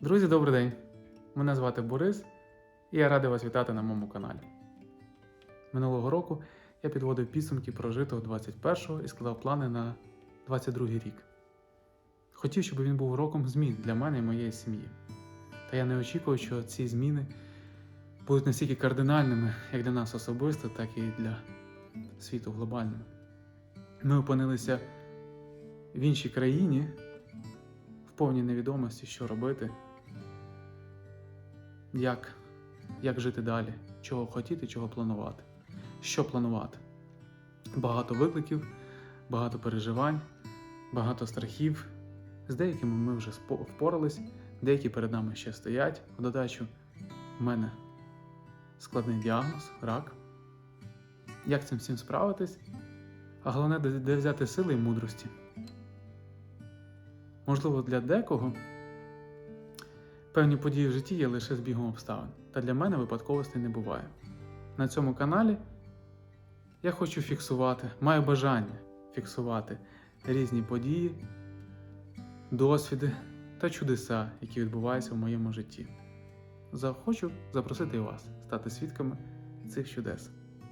Друзі, добрий день! Мене звати Борис, і я радий вас вітати на моєму каналі. Минулого року я підводив підсумки прожитого 21-го і складав плани на 22-й рік. Хотів, щоб він був роком змін для мене і моєї сім'ї. Та я не очікував, що ці зміни будуть настільки кардинальними, як для нас особисто, так і для світу глобальними. Ми опинилися в іншій країні, в повній невідомості, що робити, як, як жити далі, чого хотіти, чого планувати, що планувати. Багато викликів, багато переживань, багато страхів. З деякими ми вже впорались, деякі перед нами ще стоять. В додачу в мене складний діагноз, рак. Як цим всім справитись? А головне, де взяти сили і мудрості. Можливо, для декого певні події в житті є лише збігом обставин, та для мене випадковостей не буває. На цьому каналі я хочу фіксувати, маю бажання фіксувати різні події, досвіди та чудеса, які відбуваються в моєму житті. Захочу запросити вас стати свідками цих чудес.